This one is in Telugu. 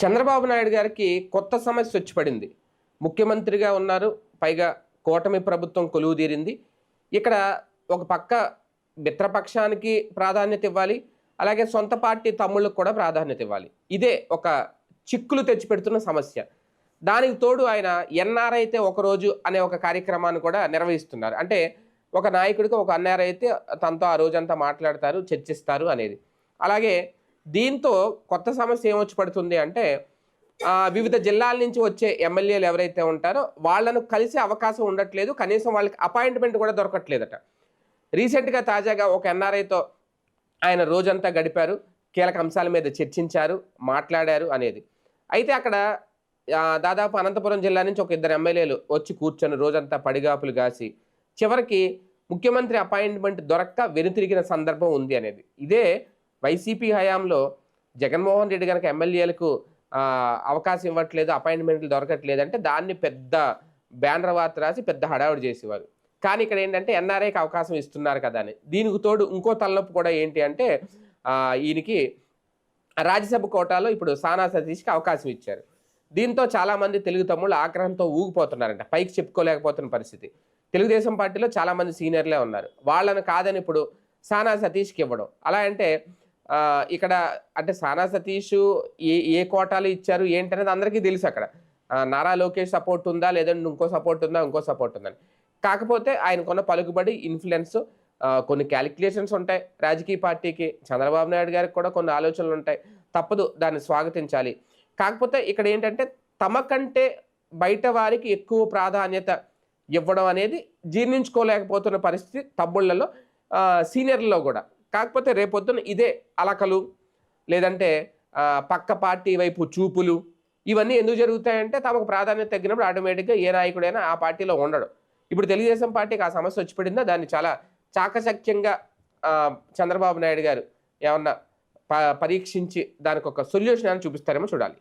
చంద్రబాబు నాయుడు గారికి కొత్త సమస్య వచ్చి పడింది. ముఖ్యమంత్రిగా ఉన్నారు పైగా కూటమి ప్రభుత్వం కొలువు తీరింది. ఇక్కడ ఒక పక్క మిత్రపక్షానికి ప్రాధాన్యత ఇవ్వాలి అలాగే సొంత పార్టీ తమ్ముళ్ళకు కూడా ప్రాధాన్యత ఇవ్వాలి. ఇదే ఒక చిక్కులు తెచ్చిపెడుతున్న సమస్య. దానికి తోడు ఆయన ఎన్ఆర్ అయితే ఒకరోజు అనే ఒక కార్యక్రమాన్ని కూడా నిర్వహిస్తున్నారు. అంటే ఒక నాయకుడికి ఒక ఎన్ఆర్ అయితే తనతో ఆ రోజంతా మాట్లాడతారు చర్చిస్తారు అనేది. అలాగే దీంతో కొత్త సమస్య ఏమొచ్చి పడుతుంది అంటే వివిధ జిల్లాల నుంచి వచ్చే ఎమ్మెల్యేలు ఎవరైతే ఉంటారో వాళ్ళను కలిసే అవకాశం ఉండట్లేదు. కనీసం వాళ్ళకి అపాయింట్మెంట్ కూడా దొరకట్లేదట. రీసెంట్గా తాజాగా ఒక ఎన్ఆర్ఐతో ఆయన రోజంతా గడిపారు. కీలక అంశాల మీద చర్చించారు మాట్లాడారు అనేది. అయితే అక్కడ దాదాపు అనంతపురం జిల్లా నుంచి ఒక ఇద్దరు ఎమ్మెల్యేలు వచ్చి కూర్చొని రోజంతా పడిగాపులు కాసి చివరికి ముఖ్యమంత్రి అపాయింట్మెంట్ దొరక్క వెనుతిరిగిన సందర్భం ఉంది అనేది. ఇదే వైసీపీ హయాంలో జగన్మోహన్ రెడ్డి కనుక ఎమ్మెల్యేలకు అవకాశం ఇవ్వట్లేదు అపాయింట్మెంట్లు దొరకట్లేదు అంటే దాన్ని పెద్ద బ్యానర్ వార్త రాసి పెద్ద హడావుడి చేసేవారు. కానీ ఇక్కడ ఏంటంటే ఎన్ఆర్ఐకి అవకాశం ఇస్తున్నారు కదా అని. దీనికి తోడు ఇంకో తలనొప్పి కూడా ఏంటి అంటే ఈయనకి రాజ్యసభ కోటాలో ఇప్పుడు సానా సతీష్కి అవకాశం ఇచ్చారు. దీంతో చాలామంది తెలుగు తమ్ముళ్ళు ఆగ్రహంతో ఊగిపోతున్నారంట. పైకి చెప్పుకోలేకపోతున్న పరిస్థితి. తెలుగుదేశం పార్టీలో చాలామంది సీనియర్లే ఉన్నారు. వాళ్ళని కాదని ఇప్పుడు సానా సతీష్కి ఇవ్వడం. అలా అంటే ఇక్కడ అంటే సానా సతీష్ ఏ ఏ కోటాలు ఇచ్చారు ఏంటనేది అందరికీ తెలుసు అక్కడ. నారా లోకేష్ సపోర్ట్ ఉందా లేదంటే ఇంకో సపోర్ట్ ఉందా ఇంకో సపోర్ట్ ఉందని. కాకపోతే ఆయనకున్న పలుకుబడి ఇన్ఫ్లుయెన్స్ కొన్ని క్యాలిక్యులేషన్స్ ఉంటాయి. రాజకీయ పార్టీకి చంద్రబాబు నాయుడు గారికి కూడా కొన్ని ఆలోచనలు ఉంటాయి. తప్పదు దాన్ని స్వాగతించాలి. కాకపోతే ఇక్కడ ఏంటంటే తమ కంటే బయట వారికి ఎక్కువ ప్రాధాన్యత ఇవ్వడం అనేది జీర్ణించుకోలేకపోతున్న పరిస్థితి తమ్ముళ్ళలో సీనియర్లలో కూడా. కాకపోతే రేపొద్దున ఇదే అలకలు లేదంటే పక్క పార్టీ వైపు చూపులు ఇవన్నీ ఎందుకు జరుగుతాయంటే తమకు ప్రాధాన్యత తగ్గినప్పుడు ఆటోమేటిక్గా ఏ నాయకుడైనా ఆ పార్టీలో ఉండడు. ఇప్పుడు తెలుగుదేశం పార్టీకి ఆ సమస్య వచ్చి పడిందా? దాన్ని చాలా చాకచక్యంగా చంద్రబాబు నాయుడు గారు ఏమన్నా ప పరీక్షించి దానికి ఒక సొల్యూషన్ అని చూపిస్తారేమో చూడాలి.